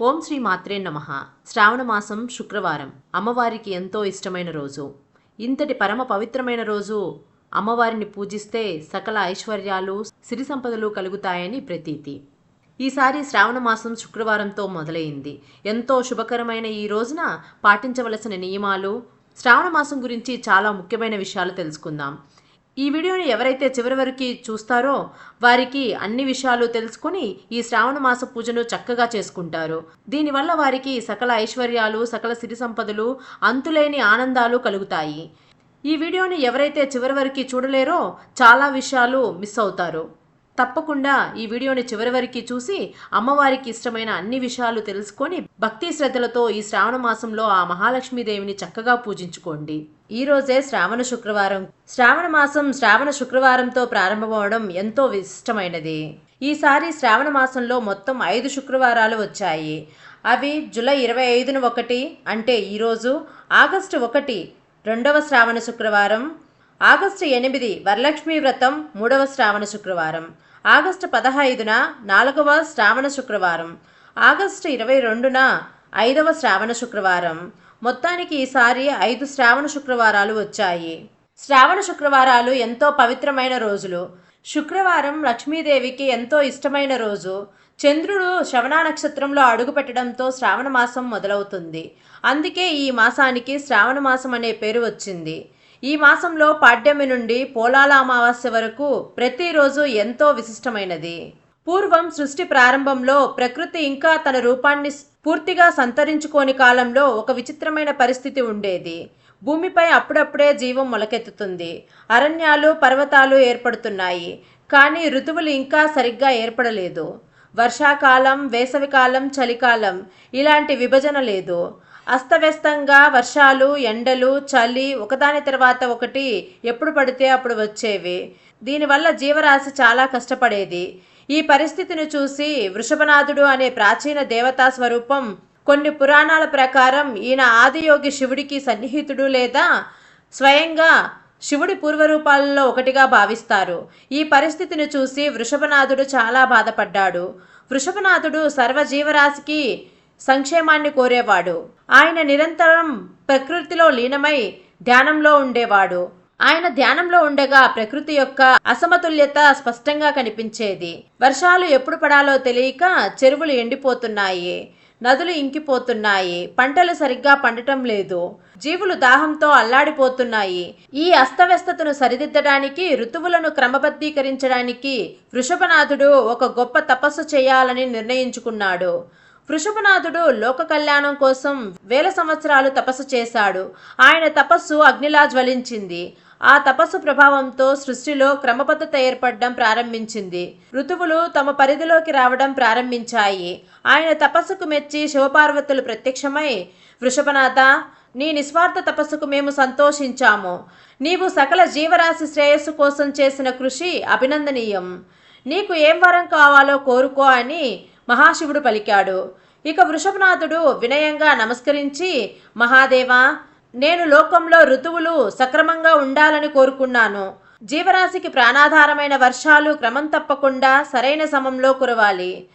ఓం శ్రీ మాత్రే నమ. శ్రావణ మాసం శుక్రవారం. అమ్మవారికి ఎంతో ఇష్టమైన రోజు. ఇంతటి పరమ పవిత్రమైన రోజు అమ్మవారిని పూజిస్తే సకల ఐశ్వర్యాలు సిరి సంపదలు కలుగుతాయని ప్రతీతి. ఈసారి శ్రావణ మాసం శుక్రవారంతో మొదలైంది. ఎంతో శుభకరమైన ఈ రోజున పాటించవలసిన నియమాలు శ్రావణమాసం గురించి చాలా ముఖ్యమైన విషయాలు తెలుసుకుందాం. ఈ వీడియోని ఎవరైతే చివరి వరకు చూస్తారో వారికి అన్ని విషయాలు తెలుసుకొని ఈ శ్రావణ మాస పూజను చక్కగా చేసుకుంటారు. దీనివల్ల వారికి సకల ఐశ్వర్యాలు సకల సిరి సంపదలు అంతులేని ఆనందాలు కలుగుతాయి. ఈ వీడియోని ఎవరైతే చివరి వరకు చూడలేరో చాలా విషయాలు మిస్ అవుతారు. తప్పకుండా ఈ వీడియోని చివరి వరకు చూసి అమ్మవారికి ఇష్టమైన అన్ని విషయాలు తెలుసుకొని భక్తి శ్రద్ధలతో ఈ శ్రావణ మాసంలో ఆ మహాలక్ష్మీదేవిని చక్కగా పూజించుకోండి. ఈ రోజే శ్రావణ శుక్రవారం. శ్రావణ మాసం శ్రావణ శుక్రవారంతో ప్రారంభమవడం ఎంతో ఇష్టమైనది. ఈసారి శ్రావణ మాసంలో మొత్తం ఐదు శుక్రవారాలు వచ్చాయి. అవి జూలై ఇరవై ఐదున ఒకటి అంటే ఈరోజు ఆగస్టు ఒకటి రెండవ శ్రావణ శుక్రవారం ఆగస్టు ఎనిమిది వరలక్ష్మీ వ్రతం మూడవ శ్రావణ శుక్రవారం. ఆగస్టు పదహైదున నాలుగవ శ్రావణ శుక్రవారం. ఆగస్టు ఇరవై రెండున ఐదవ శ్రావణ శుక్రవారం. మొత్తానికి ఈసారి ఐదు శ్రావణ శుక్రవారాలు వచ్చాయి. శ్రావణ శుక్రవారాలు ఎంతో పవిత్రమైన రోజులు. శుక్రవారం లక్ష్మీదేవికి ఎంతో ఇష్టమైన రోజు. చంద్రుడు శ్రవణ నక్షత్రంలో అడుగుపెట్టడంతో శ్రావణ మాసం మొదలవుతుంది. అందుకే ఈ మాసానికి శ్రావణ మాసం అనే పేరు వచ్చింది. ఈ మాసంలో పాడ్యమి నుండి పోలాల అమావాస్య వరకు ప్రతిరోజు ఎంతో విశిష్టమైనది. పూర్వం సృష్టి ప్రారంభంలో ప్రకృతి ఇంకా తన రూపాన్ని పూర్తిగా సంతరించుకోని కాలంలో ఒక విచిత్రమైన పరిస్థితి ఉండేది. భూమిపై అప్పుడప్పుడే జీవం మొలకెత్తుతుంది. అరణ్యాలు పర్వతాలు ఏర్పడుతున్నాయి. కానీ ఋతువులు ఇంకా సరిగ్గా ఏర్పడలేదు. వర్షాకాలం వేసవికాలం చలికాలం ఇలాంటి విభజన లేదు. అస్తవ్యస్తంగా వర్షాలు ఎండలు చలి ఒకదాని తర్వాత ఒకటి ఎప్పుడు పడితే అప్పుడు వచ్చేవి. దీనివల్ల జీవరాశి చాలా కష్టపడేది. ఈ పరిస్థితిని చూసి వృషభనాథుడు అనే ప్రాచీన దేవతా స్వరూపం కొన్ని పురాణాల ప్రకారం ఈయన ఆదియోగి శివుడికి సన్నిహితుడు లేదా స్వయంగా శివుడి పూర్వరూపాలలో ఒకటిగా భావిస్తారు. ఈ పరిస్థితిని చూసి వృషభనాథుడు చాలా బాధపడ్డాడు. వృషభనాథుడు సర్వజీవరాశికి సంక్షేమాన్ని కోరేవాడు. ఆయన నిరంతరం ప్రకృతిలో లీనమై ధ్యానంలో ఉండేవాడు. ఆయన ధ్యానంలో ఉండగా ప్రకృతి యొక్క అసమతుల్యత స్పష్టంగా కనిపించేది. వర్షాలు ఎప్పుడు పడాలో తెలియక చెరువులు ఎండిపోతున్నాయి నదులు ఇంకిపోతున్నాయి పంటలు సరిగ్గా పండటం లేదు. జీవులు దాహంతో అల్లాడిపోతున్నాయి. ఈ అస్తవ్యస్తతను సరిదిద్దడానికి ఋతువులను క్రమబద్ధీకరించడానికి వృషభనాథుడు ఒక గొప్ప తపస్సు చేయాలని నిర్ణయించుకున్నాడు. వృషభనాథుడు లోక కళ్యాణం కోసం వేల సంవత్సరాలు తపస్సు చేశాడు. ఆయన తపస్సు అగ్నిలా జ్వలించింది. ఆ తపస్సు ప్రభావంతో సృష్టిలో క్రమబద్ధత ఏర్పడడం ప్రారంభించింది. ఋతువులు తమ పరిధిలోకి రావడం ప్రారంభించాయి. ఆయన తపస్సుకు మెచ్చి శివపార్వతులు ప్రత్యక్షమై వృషభనాథ నీ నిస్వార్థ తపస్సుకు మేము సంతోషించాము. నీవు సకల జీవరాశి శ్రేయస్సు కోసం చేసిన కృషి అభినందనీయం. నీకు ఏం వరం కావాలో కోరుకో అని మహాశివుడు పలికాడు. ఇక వృషభనాథుడు వినయంగా నమస్కరించి మహాదేవా నేను లోకంలో ఋతువులు సక్రమంగా ఉండాలని కోరుకున్నాను. జీవరాశికి ప్రాణాధారమైన వర్షాలు క్రమం తప్పకుండా సరైన సమయంలో కురవాలి.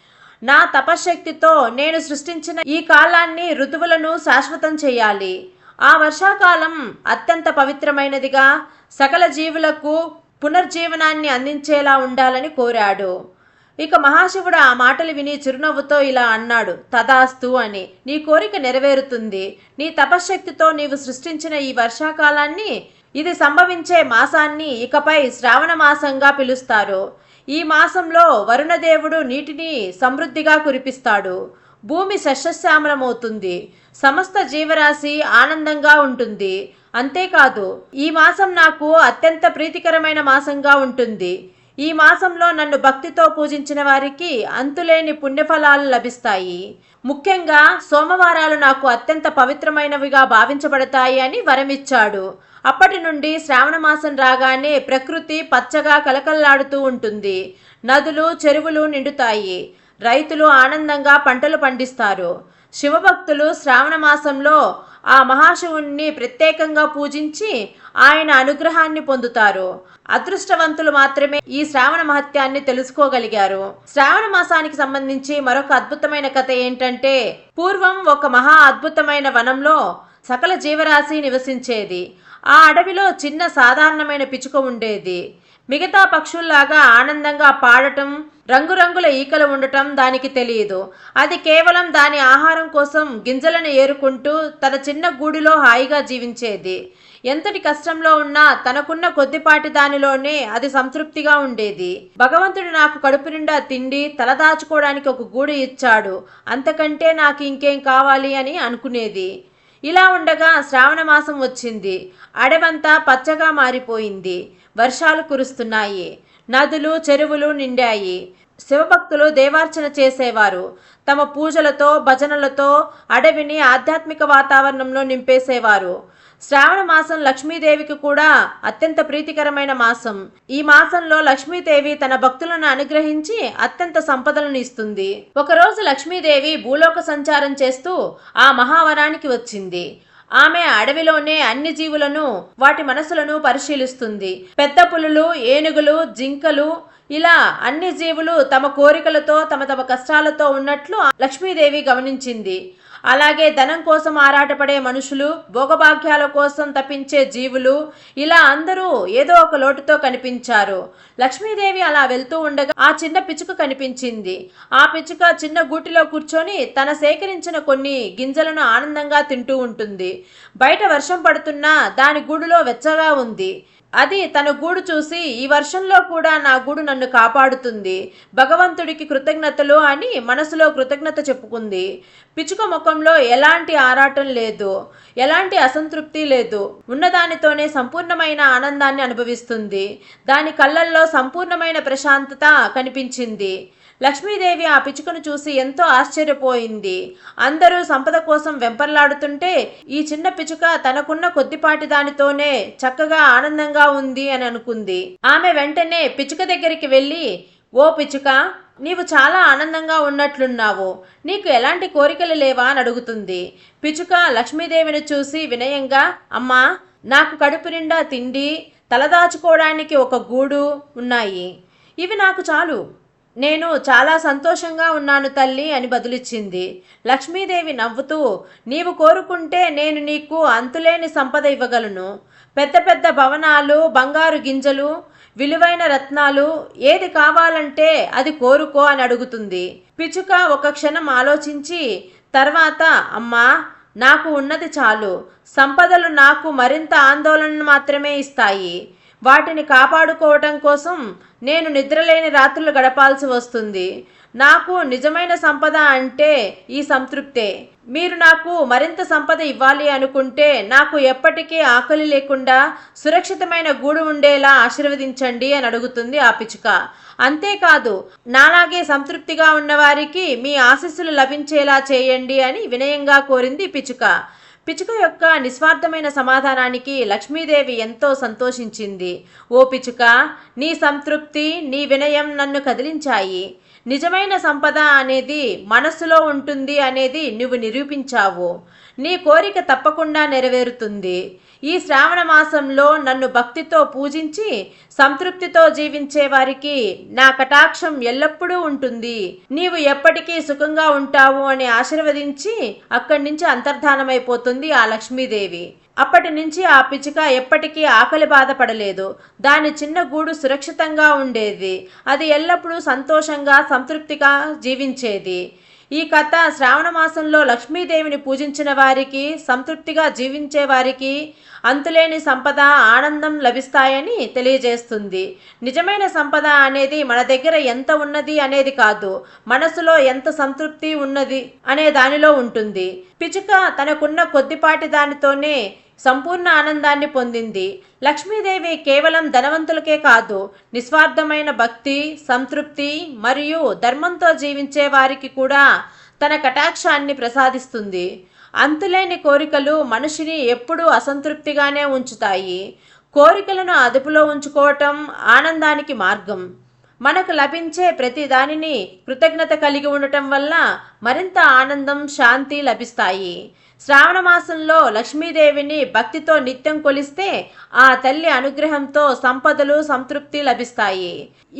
నా తపశ్శక్తితో నేను సృష్టించిన ఈ కాలాన్ని ఋతువులను శాశ్వతం చేయాలి. ఆ వర్షాకాలం అత్యంత పవిత్రమైనదిగా సకల జీవులకు పునర్జీవనాన్ని అందించేలా ఉండాలని కోరాడు. ఇక మహాశివుడు ఆ మాటలు విని చిరునవ్వుతో ఇలా అన్నాడు తదాస్తు అని. నీ కోరిక నెరవేరుతుంది. నీ తపశ్శక్తితో నీవు సృష్టించిన ఈ వర్షాకాలాన్ని ఇది సంభవించే మాసాన్ని ఇకపై శ్రావణ మాసంగా పిలుస్తారు. ఈ మాసంలో వరుణదేవుడు నీటిని సమృద్ధిగా కురిపిస్తాడు. భూమి సస్యశ్యామలమవుతుంది. సమస్త జీవరాశి ఆనందంగా ఉంటుంది. అంతేకాదు ఈ మాసం నాకు అత్యంత ప్రీతికరమైన మాసంగా ఉంటుంది. ఈ మాసంలో నన్ను భక్తితో పూజించిన వారికి అంతులేని పుణ్యఫలాలు లభిస్తాయి. ముఖ్యంగా సోమవారాలు నాకు అత్యంత పవిత్రమైనవిగా భావించబడతాయి అని వరమిచ్చాడు. అప్పటి నుండి శ్రావణ మాసం రాగానే ప్రకృతి పచ్చగా కలకల్లాడుతూ ఉంటుంది. నదులు చెరువులు నిండుతాయి. రైతులు ఆనందంగా పంటలు పండిస్తారు. శివభక్తులు శ్రావణ మాసంలో ఆ మహాశివుణ్ణి ప్రత్యేకంగా పూజించి ఆయన అనుగ్రహాన్ని పొందుతారు. అదృష్టవంతులు మాత్రమే ఈ శ్రావణ మహత్యాన్ని తెలుసుకోగలిగారు. శ్రావణ మాసానికి సంబంధించి మరొక అద్భుతమైన కథ ఏంటంటే పూర్వం ఒక మహా అద్భుతమైన వనంలో సకల జీవరాశి నివసించేది. ఆ అడవిలో చిన్న సాధారణమైన పిచుక ఉండేది. మిగతా పక్షుల్లాగా ఆనందంగా పాడటం రంగురంగుల ఈకలు ఉండటం దానికి తెలియదు. అది కేవలం దాని ఆహారం కోసం గింజలను ఏరుకుంటూ తన చిన్న గూడిలో హాయిగా జీవించేది. ఎంతటి కష్టంలో ఉన్నా తనకున్న కొద్దిపాటి దానిలోనే అది సంతృప్తిగా ఉండేది. భగవంతుడు నాకు కడుపు నిండా తిండి తలదాచుకోవడానికి ఒక గూడు ఇచ్చాడు. అంతకంటే నాకు ఇంకేం కావాలి అని అనుకునేది. ఇలా ఉండగా శ్రావణ మాసం వచ్చింది. అడవంతా పచ్చగా మారిపోయింది. వర్షాలు కురుస్తున్నాయి. నదులు చెరువులు నిండాయి. శివభక్తులు దేవార్చన చేసేవారు. తమ పూజలతో భజనలతో అడవిని ఆధ్యాత్మిక వాతావరణంలో నింపేసేవారు. శ్రావణ మాసం లక్ష్మీదేవికి కూడా అత్యంత ప్రీతికరమైన మాసం. ఈ మాసంలో లక్ష్మీదేవి తన భక్తులను అనుగ్రహించి అత్యంత సంపదలను ఇస్తుంది. ఒకరోజు లక్ష్మీదేవి భూలోక సంచారం చేస్తూ ఆ మహావనానికి వచ్చింది. ఆమె అడవిలోనే అన్ని జీవులను వాటి మనసులను పరిశీలిస్తుంది. పెద్ద పులులు ఏనుగులు జింకలు ఇలా అన్ని జీవులు తమ కోరికలతో తమ తమ కష్టాలతో ఉన్నట్లు లక్ష్మీదేవి గమనించింది. అలాగే ధనం కోసం ఆరాటపడే మనుషులు భోగభాగ్యాల కోసం తప్పించే జీవులు ఇలా అందరూ ఏదో ఒక లోటుతో కనిపించారు. లక్ష్మీదేవి అలా వెళ్తూ ఉండగా ఆ చిన్న పిచ్చుక కనిపించింది. ఆ పిచ్చుక చిన్న గూటిలో కూర్చొని తన సేకరించిన కొన్ని గింజలను ఆనందంగా తింటూ ఉంటుంది. బయట వర్షం పడుతున్నా దాని గూడులో వెచ్చగా ఉంది. అది తన గూడు చూసి ఈ వర్షంలో కూడా నా గూడు నన్ను కాపాడుతుంది. భగవంతుడికి కృతజ్ఞతలు అని మనసులో కృతజ్ఞత చెప్పుకుంది. పిచుక ముఖంలో ఎలాంటి ఆరాటం లేదు. ఎలాంటి అసంతృప్తి లేదు. ఉన్నదానితోనే సంపూర్ణమైన ఆనందాన్ని అనుభవిస్తుంది. దాని కళ్ళల్లో సంపూర్ణమైన ప్రశాంతత కనిపించింది. లక్ష్మీదేవి ఆ పిచ్చుకను చూసి ఎంతో ఆశ్చర్యపోయింది. అందరూ సంపద కోసం వెంపర్లాడుతుంటే ఈ చిన్న పిచ్చుక తనకున్న కొద్దిపాటి దానితోనే చక్కగా ఆనందంగా ఉంది అని అనుకుంది. ఆమె వెంటనే పిచ్చుక దగ్గరికి వెళ్ళి ఓ పిచ్చుక నీవు చాలా ఆనందంగా ఉన్నట్లున్నావు. నీకు ఎలాంటి కోరికలు లేవా? అని అడుగుతుంది. పిచ్చుక లక్ష్మీదేవిని చూసి వినయంగా అమ్మా నాకు కడుపు నిండా తిండి తలదాచుకోవడానికి ఒక గూడు ఉన్నాయి. ఇవి నాకు చాలు. నేను చాలా సంతోషంగా ఉన్నాను తల్లి అని బదులిచ్చింది. లక్ష్మీదేవి నవ్వుతూ నీవు కోరుకుంటే నేను నీకు అంతులేని సంపద ఇవ్వగలను. పెద్ద పెద్ద భవనాలు బంగారు గింజలు విలువైన రత్నాలు ఏది కావాలంటే అది కోరుకో అని అడుగుతుంది. పిచుక ఒక క్షణం ఆలోచించి తర్వాత అమ్మా నాకు ఉన్నది చాలు. సంపదలు నాకు మరింత ఆందోళన మాత్రమే ఇస్తాయి. వాటిని కాపాడుకోవటం కోసం నేను నిద్రలేని రాత్రులు గడపాల్సి వస్తుంది. నాకు నిజమైన సంపద అంటే ఈ సంతృప్తే. మీరు నాకు మరింత సంపద ఇవ్వాలి అనుకుంటే నాకు ఎప్పటికీ ఆకలి లేకుండా సురక్షితమైన గూడు ఉండేలా ఆశీర్వదించండి అని అడుగుతుంది ఆ పిచుక అంతేకాదు నాలాగే సంతృప్తిగా ఉన్నవారికి మీ ఆశీస్సులు లభించేలా చేయండి అని వినయంగా కోరింది పిచుక పిచుక యొక్క నిస్వార్థమైన సమాధానానికి లక్ష్మీదేవి ఎంతో సంతోషించింది. ఓ పిచుక నీ సంతృప్తి నీ వినయం నన్ను కదిలించాయి. నిజమైన సంపద అనేది మనస్సులో ఉంటుంది అనేది నువ్వు నిరూపించావు. నీ కోరిక తప్పకుండా నెరవేరుతుంది. ఈ శ్రావణ మాసంలో నన్ను భక్తితో పూజించి సంతృప్తితో జీవించే వారికి నా కటాక్షం ఎల్లప్పుడూ ఉంటుంది. నీవు ఎప్పటికీ సుఖంగా ఉంటావు అని ఆశీర్వదించి అక్కడి నుంచి అంతర్ధానమైపోతుంది ఆ లక్ష్మీదేవి. అప్పటి నుంచి ఆ పిచ్చుక ఎప్పటికీ ఆకలి బాధపడలేదు. దాని చిన్న గూడు సురక్షితంగా ఉండేది. అది ఎల్లప్పుడూ సంతోషంగా సంతృప్తిగా జీవించేది. ఈ కథ శ్రావణ మాసంలో లక్ష్మీదేవిని పూజించిన వారికి సంతృప్తిగా జీవించే వారికి అంతులేని సంపద ఆనందం లభిస్తాయని తెలియజేస్తుంది. నిజమైన సంపద అనేది మన దగ్గర ఎంత ఉన్నది అనేది కాదు మనసులో ఎంత సంతృప్తి ఉన్నది అనే దానిలో ఉంటుంది. పిచుక తనకున్న కొద్దిపాటి దానితోనే సంపూర్ణ ఆనందాన్ని పొందింది. లక్ష్మీదేవి కేవలం ధనవంతులకే కాదు నిస్వార్థమైన భక్తి సంతృప్తి మరియు ధర్మంతో జీవించే వారికి కూడా తన కటాక్షాన్ని ప్రసాదిస్తుంది. అంతులేని కోరికలు మనిషిని ఎప్పుడూ అసంతృప్తిగానే ఉంచుతాయి. కోరికలను అదుపులో ఉంచుకోవటం ఆనందానికి మార్గం. మనకు లభించే ప్రతి దానిని కృతజ్ఞత కలిగి ఉండటం వల్ల మరింత ఆనందం శాంతి లభిస్తాయి. శ్రావణ మాసంలో లక్ష్మీదేవిని భక్తితో నిత్యం కొలిస్తే ఆ తల్లి అనుగ్రహంతో సంపదలు సంతృప్తి లభిస్తాయి.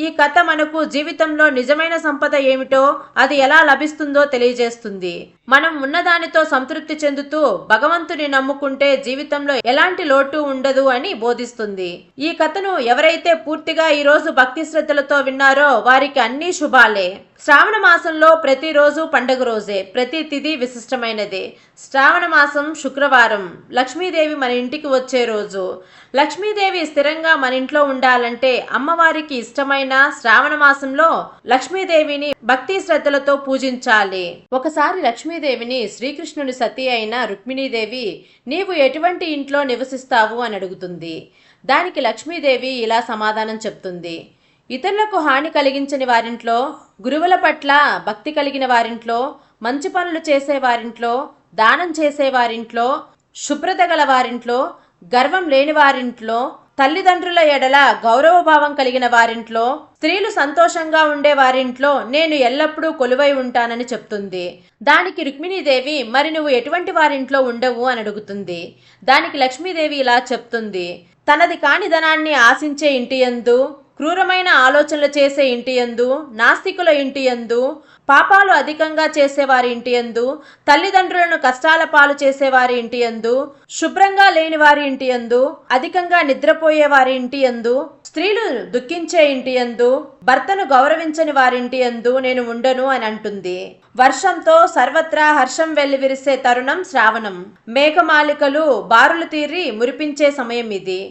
ఈ కథ మనకు జీవితంలో నిజమైన సంపద ఏమిటో అది ఎలా లభిస్తుందో తెలియజేస్తుంది. మనం ఉన్నదానితో సంతృప్తి చెందుతూ భగవంతుని నమ్ముకుంటే జీవితంలో ఎలాంటి లోటు ఉండదు అని బోధిస్తుంది. ఈ కథను ఎవరైతే పూర్తిగా ఈ రోజు భక్తి శ్రద్ధలతో విన్నారో వారికి అన్ని శుభాలే. శ్రావణ మాసంలో ప్రతిరోజు పండగ రోజే ప్రతి తిథి విశిష్టమైనదే. శ్రావణ మాసం శుక్రవారం. లక్ష్మీదేవి మన ఇంటికి వచ్చే రోజు. లక్ష్మీదేవి స్థిరంగా మన ఇంట్లో ఉండాలంటే అమ్మవారికి ఇష్టమైన శ్రావణ మాసంలో లక్ష్మీదేవిని భక్తి శ్రద్ధలతో పూజించాలి. ఒకసారి లక్ష్మీదేవిని శ్రీకృష్ణుని సతీ అయిన రుక్మిణీదేవి నీవు ఎటువంటి ఇంట్లో నివసిస్తావు? అని అడుగుతుంది. దానికి లక్ష్మీదేవి ఇలా సమాధానం చెప్తుంది. ఇతరులకు హాని కలిగించని వారింట్లో గురువుల పట్ల భక్తి కలిగిన వారింట్లో మంచి పనులు చేసే వారింట్లో దానం చేసే వారింట్లో శుభ్రత గల వారింట్లో గర్వం లేని వారింట్లో తల్లిదండ్రుల ఎడల గౌరవభావం కలిగిన వారింట్లో స్త్రీలు సంతోషంగా ఉండే వారింట్లో నేను ఎల్లప్పుడూ కొలువై ఉంటానని చెప్తుంది. దానికి రుక్మిణీదేవి మరి నువ్వు ఎటువంటి వారింట్లో ఉండవు? అని అడుగుతుంది. దానికి లక్ష్మీదేవి ఇలా చెప్తుంది. తనది కాని ధనాన్ని ఆశించే ఇంటి యందు క్రూరమైన ఆలోచనలు చేసే ఇంటి యందు నాస్తికుల ఇంటి యందు పాపాలు అధికంగా చేసేవారి ఇంటి యందు తల్లిదండ్రులను కష్టాల పాలు చేసేవారి ఇంటి యందు శుభ్రంగా లేని వారి ఇంటి యందు అధికంగా నిద్రపోయే వారి ఇంటి యందు స్త్రీలు దుఃఖించే ఇంటి యందు భర్తను గౌరవించని వారింటి యందు నేను ఉండను అని అంటుంది. వర్షంతో సర్వత్రా హర్షం వెల్లివిరిసే తరుణం శ్రావణం. మేఘమాలికలు బారులు తీరి మురిపించే సమయం ఇది.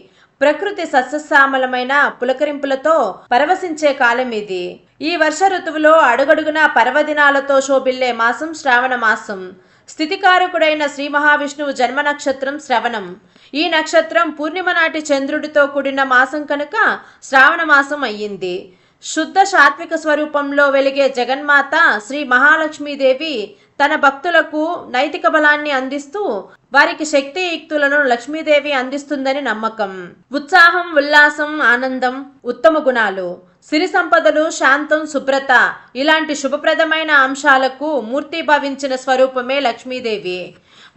ప్రకృతి సస్యశ్యామలమైన పులకరింపులతో పరవశించే కాలం ఇది. ఈ వర్ష ఋతువులో అడుగడుగునా పర్వదినాలతో శోభిల్లే మాసం శ్రావణ మాసం. స్థితికారకుడైన శ్రీ మహావిష్ణువు జన్మ నక్షత్రం శ్రవణం. ఈ నక్షత్రం పూర్ణిమ నాటి చంద్రుడితో కూడిన మాసం కనుక శ్రావణ మాసం అయ్యింది. శుద్ధ సాత్విక స్వరూపంలో వెలిగే జగన్మాత శ్రీ మహాలక్ష్మీదేవి తన భక్తులకు నైతిక బలాన్ని అందిస్తూ వారికి శక్తియుక్తులను లక్ష్మీదేవి అందిస్తుందని నమ్మకం. ఉత్సాహం ఉల్లాసం ఆనందం ఉత్తమ గుణాలు సిరి సంపదలు శాంతం శుభ్రత ఇలాంటి శుభప్రదమైన అంశాలకు మూర్తిభావించిన స్వరూపమే లక్ష్మీదేవి.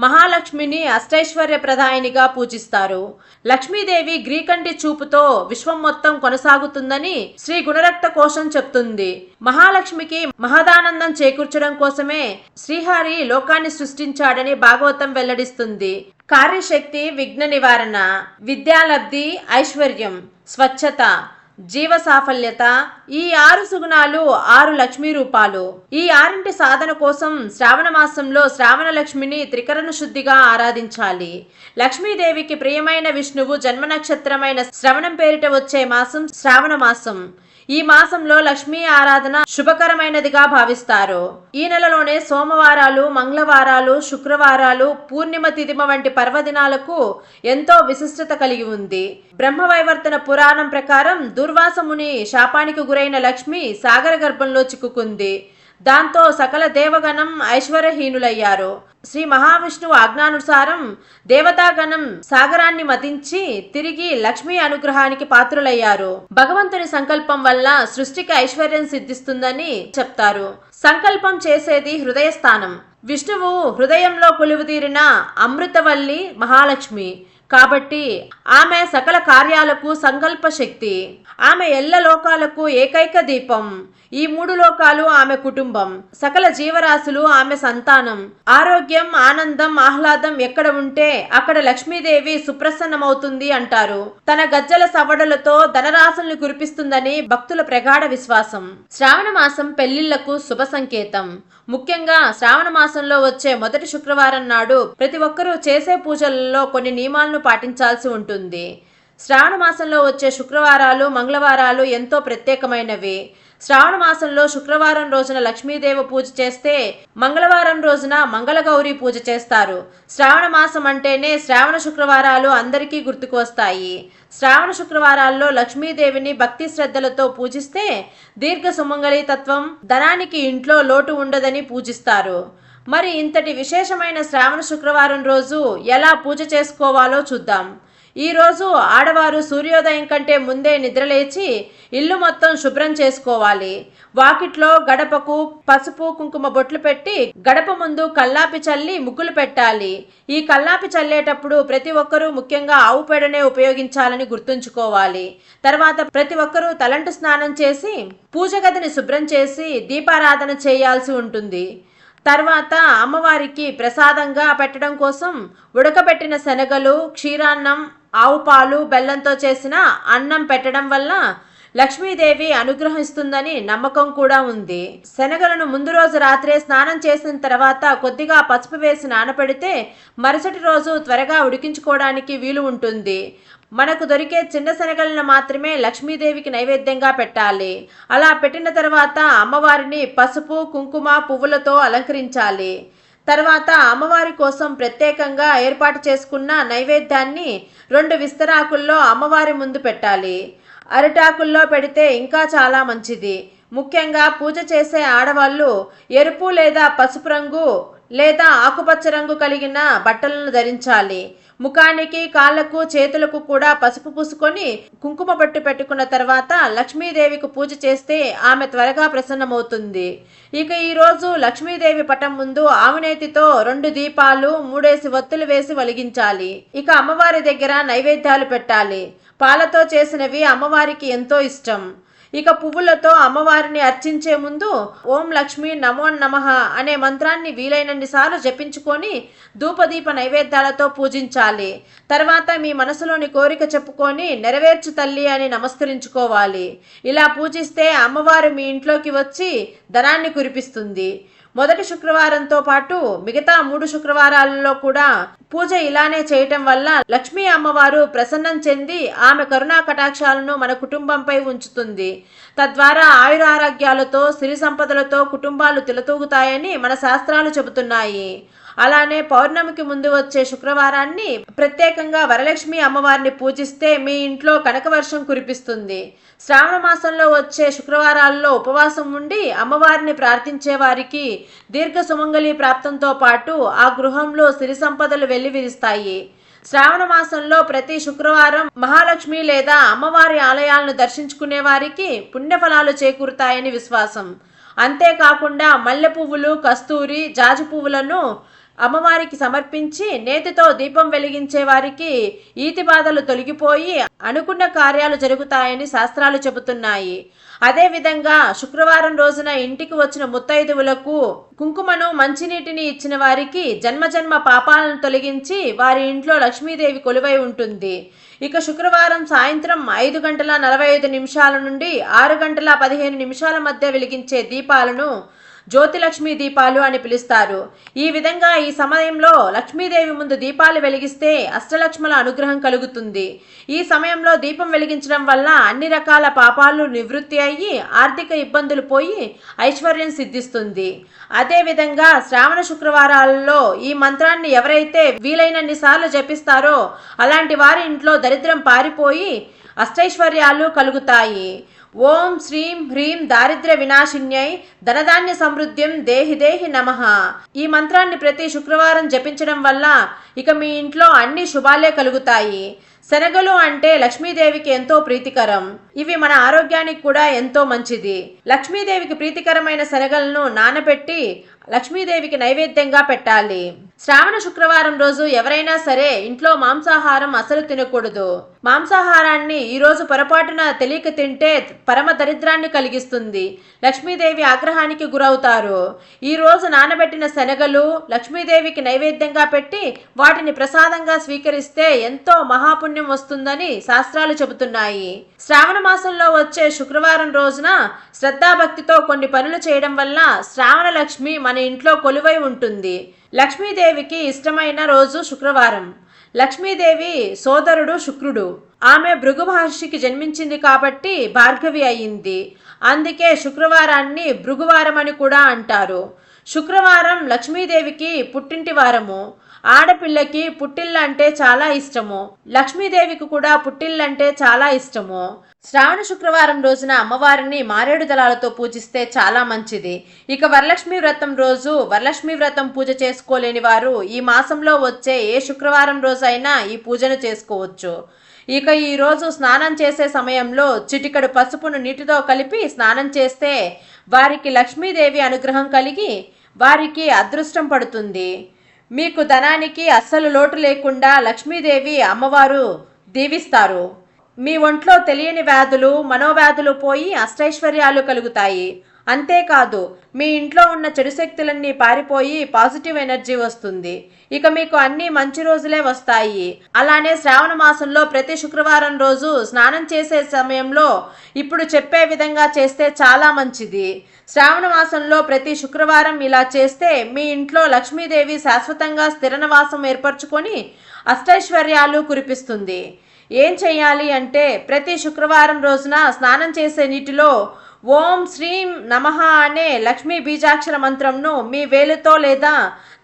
మహాలక్ష్మిని అష్టైశ్వర్య ప్రదాయినిగా పూజిస్తారు. లక్ష్మీదేవి గ్రీకంటి చూపుతో విశ్వం మొత్తం కొనసాగుతుందని శ్రీ గుణరక్త కోశం చెప్తుంది. మహాలక్ష్మికి మహదానందం చేకూర్చడం కోసమే శ్రీహరి లోకాన్ని సృష్టించాడని భాగవతం వెల్లడిస్తుంది. కార్యశక్తి విఘ్న నివారణ విద్యాలబ్ధి ఐశ్వర్యం స్వచ్ఛత జీవ సాఫల్యత ఈ ఆరు సుగుణాలు ఆరు లక్ష్మీ రూపాలు. ఈ ఆరింటి సాధన కోసం శ్రావణ మాసంలో శ్రావణ లక్ష్మిని త్రికరణ శుద్ధిగా ఆరాధించాలి. లక్ష్మీదేవికి ప్రియమైన విష్ణువు జన్మ నక్షత్రమైన శ్రవణం పేరిట వచ్చే మాసం శ్రావణ మాసం. ఈ మాసంలో లక్ష్మీ ఆరాధన శుభకరమైనదిగా భావిస్తారు. ఈ నెలలోనే సోమవారాలు మంగళవారాలు శుక్రవారాలు పూర్ణిమ తిథిమ వంటి పర్వదినాలకు ఎంతో విశిష్టత కలిగి ఉంది. బ్రహ్మవైవర్తన పురాణం ప్రకారం దుర్వాసముని శాపానికి గురైన లక్ష్మి సాగర గర్భంలో చిక్కుకుంది. దాంతో సకల దేవగణం ఐశ్వర్యహీనులయ్యారు. శ్రీ మహావిష్ణువు ఆజ్ఞానుసారం దేవతాగణం సాగరాన్ని మతించి తిరిగి లక్ష్మీ అనుగ్రహానికి పాత్రులయ్యారు. భగవంతుని సంకల్పం వల్ల సృష్టికి ఐశ్వర్యం సిద్ధిస్తుందని చెప్తారు. సంకల్పం చేసేది హృదయ స్థానం విష్ణువు హృదయంలో కొలువుదీరిన అమృతవల్లి మహాలక్ష్మి. కాబట్టి ఆమె సకల కార్యాలకు సంకల్ప శక్తి. ఆమె ఎల్ల లోకాలకు ఏకైక దీపం. ఈ మూడు లోకాలు ఆమె కుటుంబం. సకల జీవరాశులు ఆమె సంతానం. ఆరోగ్యం ఆనందం ఆహ్లాదం ఎక్కడ ఉంటే అక్కడ లక్ష్మీదేవి సుప్రసన్నమవుతుంది అంటారు. తన గజ్జల సవడలతో ధనరాశుల్ని కురిపిస్తుందని భక్తుల ప్రగాఢ విశ్వాసం. శ్రావణ మాసం పెళ్ళిళ్ళకు శుభ సంకేతం. ముఖ్యంగా శ్రావణ మాసంలో వచ్చే మొదటి శుక్రవారం నాడు ప్రతి ఒక్కరూ చేసే పూజలలో కొన్ని నియమాలను పాటించాల్సి ఉంటుంది. శ్రావణ మాసంలో వచ్చే శుక్రవారాలు మంగళవారాలు ఎంతో ప్రత్యేకమైనవి. శ్రావణ మాసంలో శుక్రవారం రోజున లక్ష్మీదేవి పూజ చేస్తే మంగళవారం రోజున మంగళగౌరి పూజ చేస్తారు. శ్రావణ మాసం అంటేనే శ్రావణ శుక్రవారాలు అందరికీ గుర్తుకు వస్తాయి. శ్రావణ శుక్రవారాల్లో లక్ష్మీదేవిని భక్తి శ్రద్ధలతో పూజిస్తే దీర్ఘ సుమంగళి తత్వం ధనానికి ఇంట్లో లోటు ఉండదని పూజిస్తారు. మరి ఇంతటి విశేషమైన శ్రావణ శుక్రవారం రోజు ఎలా పూజ చేసుకోవాలో చూద్దాం. ఈరోజు ఆడవారు సూర్యోదయం కంటే ముందే నిద్రలేచి ఇల్లు మొత్తం శుభ్రం చేసుకోవాలి. వాకిట్లో గడపకు పసుపు కుంకుమ బొట్లు పెట్టి గడప ముందు కల్లాపి చల్లి ముగ్గులు పెట్టాలి. ఈ కల్లాపి చల్లేటప్పుడు ప్రతి ఒక్కరూ ముఖ్యంగా ఆవు పేడనే ఉపయోగించాలని గుర్తుంచుకోవాలి. తర్వాత ప్రతి ఒక్కరూ తలంటు స్నానం చేసి పూజ గదిని శుభ్రం చేసి దీపారాధన చేయాల్సి ఉంటుంది. తర్వాత అమ్మవారికి ప్రసాదంగా పెట్టడం కోసం ఉడకబెట్టిన శనగలు క్షీరాన్నం ఆవు పాలు బెల్లంతో చేసిన అన్నం పెట్టడం వల్ల లక్ష్మీదేవి అనుగ్రహిస్తుందని నమ్మకం కూడా ఉంది. శనగలను ముందు రోజు రాత్రే స్నానం చేసిన తర్వాత కొద్దిగా పసుపు వేసి నానపెడితే మరుసటి రోజు త్వరగా ఉడికించుకోవడానికి వీలు ఉంటుంది. మనకు దొరికే చిన్న శనగలను మాత్రమే లక్ష్మీదేవికి నైవేద్యంగా పెట్టాలి. అలా పెట్టిన తర్వాత అమ్మవారిని పసుపు కుంకుమ పువ్వులతో అలంకరించాలి. తర్వాత అమ్మవారి కోసం ప్రత్యేకంగా ఏర్పాటు చేసుకున్న నైవేద్యాన్ని రెండు విస్తరాకుల్లో అమ్మవారి ముందు పెట్టాలి. అరిటాకుల్లో పెడితే ఇంకా చాలా మంచిది. ముఖ్యంగా పూజ చేసే ఆడవాళ్ళు ఎరుపు లేదా పసుపు రంగు లేదా ఆకుపచ్చ రంగు కలిగిన బట్టలను ధరించాలి. ముఖానికి కాళ్ళకు చేతులకు కూడా పసుపు పూసుకొని కుంకుమ పట్టు పెట్టుకున్న తర్వాత లక్ష్మీదేవికి పూజ చేస్తే ఆమె త్వరగా ప్రసన్నమవుతుంది. ఇక ఈరోజు లక్ష్మీదేవి పటం ముందు ఆవునేతితో రెండు దీపాలు మూడేసి ఒత్తులు వేసి వెలిగించాలి. ఇక అమ్మవారి దగ్గర నైవేద్యాలు పెట్టాలి. పాలతో చేసినవి అమ్మవారికి ఎంతో ఇష్టం. ఇక పువ్వులతో అమ్మవారిని అర్చించే ముందు ఓం లక్ష్మి నమో నమః అనే మంత్రాన్ని వీలైనన్ని సార్లు జపించుకొని ధూపదీప నైవేద్యాలతో పూజించాలి. తర్వాత మీ మనసులోని కోరిక చెప్పుకొని నెరవేర్చు తల్లి అని నమస్కరించుకోవాలి. ఇలా పూజిస్తే అమ్మవారు మీ ఇంట్లోకి వచ్చి ధనాన్ని కురిపిస్తుంది. మొదటి శుక్రవారంతో పాటు మిగతా మూడు శుక్రవారాలలో కూడా పూజ ఇలానే చేయటం వల్ల లక్ష్మీ అమ్మవారు ప్రసన్నం చెంది ఆమె కరుణా కటాక్షాలను మన కుటుంబంపై ఉంచుతుంది. తద్వారా ఆయురారోగ్యాలతో సిరి సంపదలతో కుటుంబాలు తిలతూగుతాయని మన శాస్త్రాలు చెబుతున్నాయి. అలానే పౌర్ణమికి ముందు వచ్చే శుక్రవారాన్ని ప్రత్యేకంగా వరలక్ష్మి అమ్మవారిని పూజిస్తే మీ ఇంట్లో కనకవర్షం కురిపిస్తుంది. శ్రావణ మాసంలో వచ్చే శుక్రవారాల్లో ఉపవాసం ఉండి అమ్మవారిని ప్రార్థించే వారికి దీర్ఘ సుమంగళి ప్రాప్తంతో పాటు ఆ గృహంలో సిరి సంపదలు వెల్లివిరుస్తాయి. శ్రావణ మాసంలో ప్రతి శుక్రవారం మహాలక్ష్మి లేదా అమ్మవారి ఆలయాలను దర్శించుకునే వారికి పుణ్యఫలాలు చేకూరుతాయని విశ్వాసం. అంతేకాకుండా మల్లె పువ్వులు కస్తూరి జాజి పువ్వులను అమ్మవారికి సమర్పించి నేతితో దీపం వెలిగించే వారికి ఈతి బాధలు తొలగిపోయి అనుకున్న కార్యాలు జరుగుతాయని శాస్త్రాలు చెబుతున్నాయి. అదేవిధంగా శుక్రవారం రోజున ఇంటికి వచ్చిన ముత్తైదువులకు కుంకుమను మంచినీటిని ఇచ్చిన వారికి జన్మజన్మ పాపాలను తొలగించి వారి ఇంట్లో లక్ష్మీదేవి కొలువై ఉంటుంది. ఇక శుక్రవారం సాయంత్రం ఐదు గంటల నలభై ఐదు నిమిషాల నుండి ఆరు గంటల పదిహేను నిమిషాల మధ్య వెలిగించే దీపాలను జ్యోతిలక్ష్మి దీపాలు అని పిలుస్తారు. ఈ విధంగా ఈ సమయంలో లక్ష్మీదేవి ముందు దీపాలు వెలిగిస్తే అష్టలక్ష్మల అనుగ్రహం కలుగుతుంది. ఈ సమయంలో దీపం వెలిగించడం వల్ల అన్ని రకాల పాపాలు నివృత్తి అయ్యి ఆర్థిక ఇబ్బందులు పోయి ఐశ్వర్యం సిద్ధిస్తుంది. అదేవిధంగా శ్రావణ శుక్రవారాలలో ఈ మంత్రాన్ని ఎవరైతే వీలైనన్ని సార్లు జపిస్తారో అలాంటి వారి ఇంట్లో దరిద్రం పారిపోయి అష్టైశ్వర్యాలు కలుగుతాయి. ఓం శ్రీం హ్రీం దారిద్ర్య వినాశిన్యై ధనధాన్య సమృద్ధిం దేహి దేహి నమః. ఈ మంత్రాన్ని ప్రతి శుక్రవారం జపించడం వల్ల ఇక మీ ఇంట్లో అన్ని శుభాలే కలుగుతాయి. శనగలు అంటే లక్ష్మీదేవికి ఎంతో ప్రీతికరం. ఇవి మన ఆరోగ్యానికి కూడా ఎంతో మంచిది. లక్ష్మీదేవికి ప్రీతికరమైన శనగలను నానబెట్టి లక్ష్మీదేవికి నైవేద్యంగా పెట్టాలి. శ్రావణ శుక్రవారం రోజు ఎవరైనా సరే ఇంట్లో మాంసాహారం అసలు తినకూడదు. మాంసాహారాన్ని ఈరోజు పొరపాటున తెలియక తింటే పరమ దరిద్రాన్ని కలిగిస్తుంది. లక్ష్మీదేవి ఆగ్రహానికి గురవుతారు. ఈ రోజు నానబెట్టిన శనగలు లక్ష్మీదేవికి నైవేద్యంగా పెట్టి వాటిని ప్రసాదంగా స్వీకరిస్తే ఎంతో మహాపుణ్యం వస్తుందని శాస్త్రాలు చెబుతున్నాయి. శ్రావణ మాసంలో వచ్చే శుక్రవారం రోజున శ్రద్ధాభక్తితో కొన్ని పనులు చేయడం వల్ల శ్రావణ లక్ష్మి మన ఇంట్లో కొలువై ఉంటుంది. లక్ష్మీదేవికి ఇష్టమైన రోజు శుక్రవారం. లక్ష్మీదేవి సోదరుడు శుక్రుడు. ఆమె భృగు మహర్షికి జన్మించింది కాబట్టి భార్గవి అయింది. అందుకే శుక్రవారాన్ని భృగువారం అని కూడా అంటారు. శుక్రవారం లక్ష్మీదేవికి పుట్టింటి వారము. ఆడపిల్లకి పుట్టిల్లంటే చాలా ఇష్టము. లక్ష్మీదేవికి కూడా పుట్టిల్లంటే చాలా ఇష్టము. శ్రావణ శుక్రవారం రోజున అమ్మవారిని మారేడు దళాలతో పూజిస్తే చాలా మంచిది. ఇక వరలక్ష్మి వ్రతం రోజు వరలక్ష్మి వ్రతం పూజ చేసుకోలేని వారు ఈ మాసంలో వచ్చే ఏ శుక్రవారం రోజు అయినా ఈ పూజను చేసుకోవచ్చు. ఇక ఈ రోజు స్నానం చేసే సమయంలో చిటికడు పసుపును నీటితో కలిపి స్నానం చేస్తే వారికి లక్ష్మీదేవి అనుగ్రహం కలిగి వారికి అదృష్టం పడుతుంది. మీకు ధనానికి అస్సలు లోటు లేకుండా లక్ష్మీదేవి అమ్మవారు దీవిస్తారు. మీ ఒంట్లో తెలియని వ్యాధులు మనోవ్యాధులు పోయి అష్టైశ్వర్యాలు కలుగుతాయి. అంతేకాదు మీ ఇంట్లో ఉన్న చెడు శక్తులన్నీ పారిపోయి పాజిటివ్ ఎనర్జీ వస్తుంది. ఇక మీకు అన్ని మంచి రోజులే వస్తాయి. అలానే శ్రావణ మాసంలో ప్రతి శుక్రవారం రోజు స్నానం చేసే సమయంలో ఇప్పుడు చెప్పే విధంగా చేస్తే చాలా మంచిది. శ్రావణ మాసంలో ప్రతి శుక్రవారం ఇలా చేస్తే మీ ఇంట్లో లక్ష్మీదేవి శాశ్వతంగా స్థిర నివాసం ఏర్పరచుకొని అష్టైశ్వర్యాలు కురిపిస్తుంది. ఏం చేయాలి అంటే ప్రతి శుక్రవారం రోజున స్నానం చేసే నీటిలో ఓం శ్రీం నమః అనే లక్ష్మీ బీజాక్షర మంత్రంను మీ వేలుతో లేదా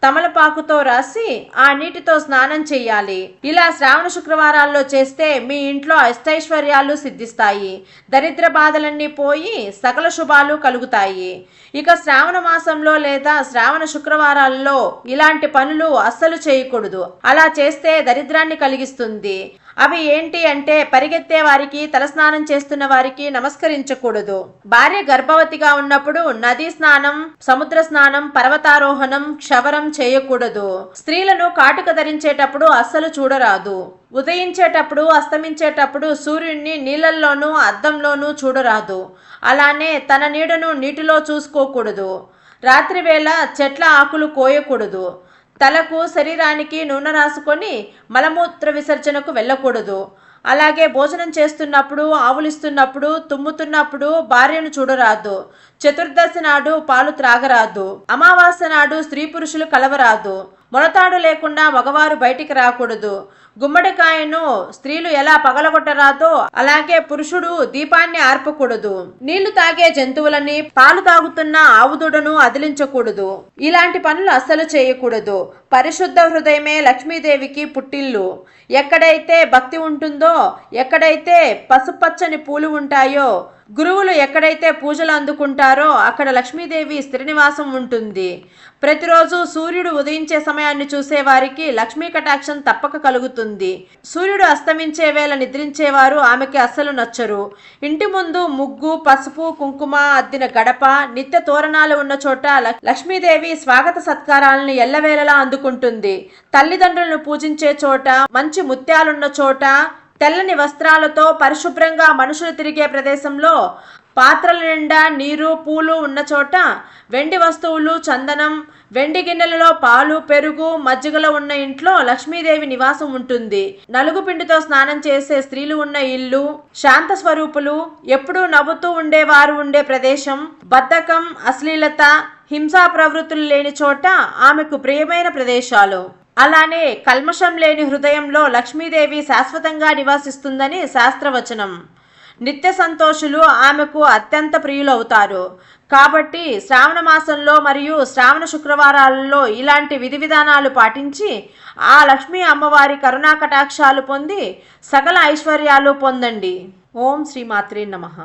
తమలపాకుతో రాసి ఆ నీటితో స్నానం చేయాలి. ఇలా శ్రావణ శుక్రవారాల్లో చేస్తే మీ ఇంట్లో అష్టైశ్వర్యాలు సిద్ధిస్తాయి. దరిద్ర బాధలన్నీ పోయి సకల శుభాలు కలుగుతాయి. ఇక శ్రావణ మాసంలో లేదా శ్రావణ శుక్రవారాల్లో ఇలాంటి పనులు అస్సలు చేయకూడదు. అలా చేస్తే దరిద్రాన్ని కలిగిస్తుంది. అవి ఏంటి అంటే పరిగెత్తే వారికి తలస్నానం చేస్తున్న వారికి నమస్కరించకూడదు. భార్య గర్భవతిగా ఉన్నప్పుడు నదీ స్నానం సముద్ర స్నానం పర్వతారోహణం క్షవరం చేయకూడదు. స్త్రీలను కాటుక ధరించేటప్పుడు అస్సలు చూడరాదు. ఉదయించేటప్పుడు అస్తమించేటప్పుడు సూర్యుడిని నీళ్ళల్లోనూ అద్దంలోనూ చూడరాదు. అలానే తన నీడను నీటిలో చూసుకోకూడదు. రాత్రివేళ చెట్ల ఆకులు కోయకూడదు. తలకు శరీరానికి నూనె రాసుకొని మలమూత్ర విసర్జనకు వెళ్ళకూడదు. అలాగే భోజనం చేస్తున్నప్పుడు ఆవులిస్తున్నప్పుడు తుమ్ముతున్నప్పుడు భార్యను చూడరాదు. చతుర్దశి నాడు పాలు త్రాగరాదు. అమావాస్య నాడు స్త్రీ పురుషులు కలవరాదు. మొలతాడు లేకుండా మగవారు బయటికి రాకూడదు. గుమ్మడికాయను స్త్రీలు ఎలా పగలగొట్టరాదో అలాగే పురుషుడు దీపాన్ని ఆర్పకూడదు. నీళ్ళు తాగే జంతువులని పాలు తాగుతున్న ఆవుదుడను అదిలించకూడదు. ఇలాంటి పనులు అస్సలు చేయకూడదు. పరిశుద్ధ హృదయమే లక్ష్మీదేవికి పుట్టిల్లు. ఎక్కడైతే భక్తి ఉంటుందో ఎక్కడైతే పసుపచ్చని పూలు ఉంటాయో గురువులు ఎక్కడైతే పూజలు అందుకుంటారో అక్కడ లక్ష్మీదేవి స్థిర ఉంటుంది. ప్రతిరోజు సూర్యుడు ఉదయించే సమయాన్ని చూసే వారికి లక్ష్మీ కటాక్షం తప్పక కలుగుతుంది. సూర్యుడు అస్తమించే వేళ నిద్రించేవారు ఆమెకి అస్సలు నచ్చరు. ఇంటి ముందు ముగ్గు పసుపు కుంకుమ అద్దిన గడప నిత్య తోరణాలు ఉన్న చోట లక్ష్మీదేవి స్వాగత సత్కారాలను ఎల్లవేళలా అందుకుంటుంది. తల్లిదండ్రులను పూజించే చోట మంచి ముత్యాలున్న చోట తెల్లని వస్త్రాలతో పరిశుభ్రంగా మనుషులు తిరిగే ప్రదేశంలో పాత్రల నిండా నీరు పూలు ఉన్న చోట వెండి వస్తువులు చందనం వెండి గిన్నెలలో పాలు పెరుగు మజ్జిగలో ఉన్న ఇంట్లో లక్ష్మీదేవి నివాసం ఉంటుంది. నలుగు పిండితో స్నానం చేసే స్త్రీలు ఉన్న ఇల్లు శాంత స్వరూపులు ఎప్పుడూ నవ్వుతూ ఉండేవారు ఉండే ప్రదేశం బద్ధకం అశ్లీలత హింసా ప్రవృత్తులు లేని చోట ఆమెకు ప్రియమైన ప్రదేశాలు. అలానే కల్మషం లేని హృదయంలో లక్ష్మీదేవి శాశ్వతంగా నివాసిస్తుందని శాస్త్రవచనం. నిత్య సంతోషులు ఆమెకు అత్యంత ప్రియులవుతారు. కాబట్టి శ్రావణ మాసంలో మరియు శ్రావణ శుక్రవారాలలో ఇలాంటి విధి విధానాలు పాటించి ఆ లక్ష్మీ అమ్మవారి కరుణా కటాక్షాలు పొంది సకల ఐశ్వర్యాలు పొందండి. ఓం శ్రీమాత్రే నమః.